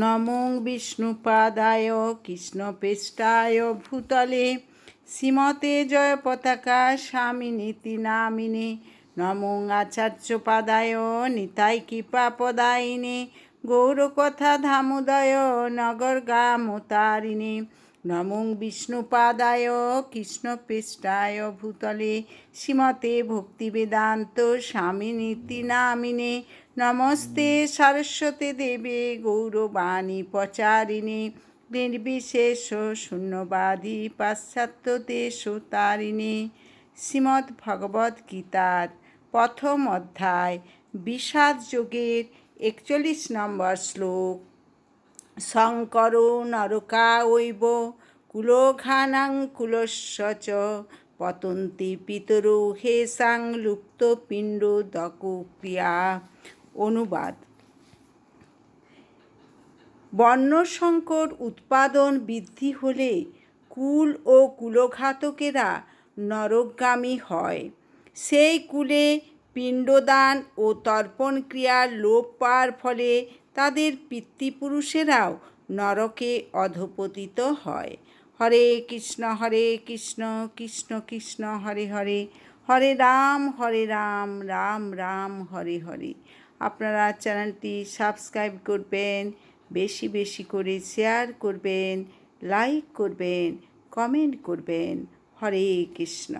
নমো বিষ্ণুপাদায়, কৃষ্ণপৃষ্ঠায় ভূতলে। শ্রীমতে জয় পতাকা স্বামী নীতি নামিনে। নমং আচার্যপাদায়, নিতাই কৃপা পদায়িনে গৌরকথা ধামোদয়, নগর গামতারিণে। নমো বিষ্ণুপাদায় কৃষ্ণপৃষ্ঠায় ভূতলে শ্রীমতে ভক্তিবেদান্ত স্বামী নীতি নামিনে। নমস্তে সরস্বতী দেবে গৌরবাণী প্রচারিণী। নির্বিশেষ শূন্যবাদী পাশ্চাত্য দেশ তারিণী শ্রীমদ্ ভগবদ গীতার প্রথম অধ্যায় বিষাদ যোগের একচল্লিশ নম্বর শ্লোক। শঙ্কর নরকা ঐব, কুলঘানাং কুলস্য চ পতন্তি পিতরো হেসাং লুপ্ত পিণ্ড দকুক্রিয়া অনুবাদ। বর্ণসংকর উৎপাদন বৃদ্ধি হলে কুল ও কুলঘাতকেরা নরকগামী হয়। সেই কুলে পিণ্ডদান ও তর্পণ ক্রিয়ার লোপ পাওয়ার ফলে তাদের পিতৃপুরুষেরাও নরকে অধপতিত হয়। হরে কৃষ্ণ হরে কৃষ্ণ কৃষ্ণ কৃষ্ণ, হরে হরে হরে রাম হরে রাম রাম রাম, হরে হরে। আপনারা চ্যানেলটি সাবস্ক্রাইব করবেন, বেশি বেশি করে শেয়ার করবেন, লাইক করবেন, কমেন্ট করবেন। হরে কৃষ্ণ।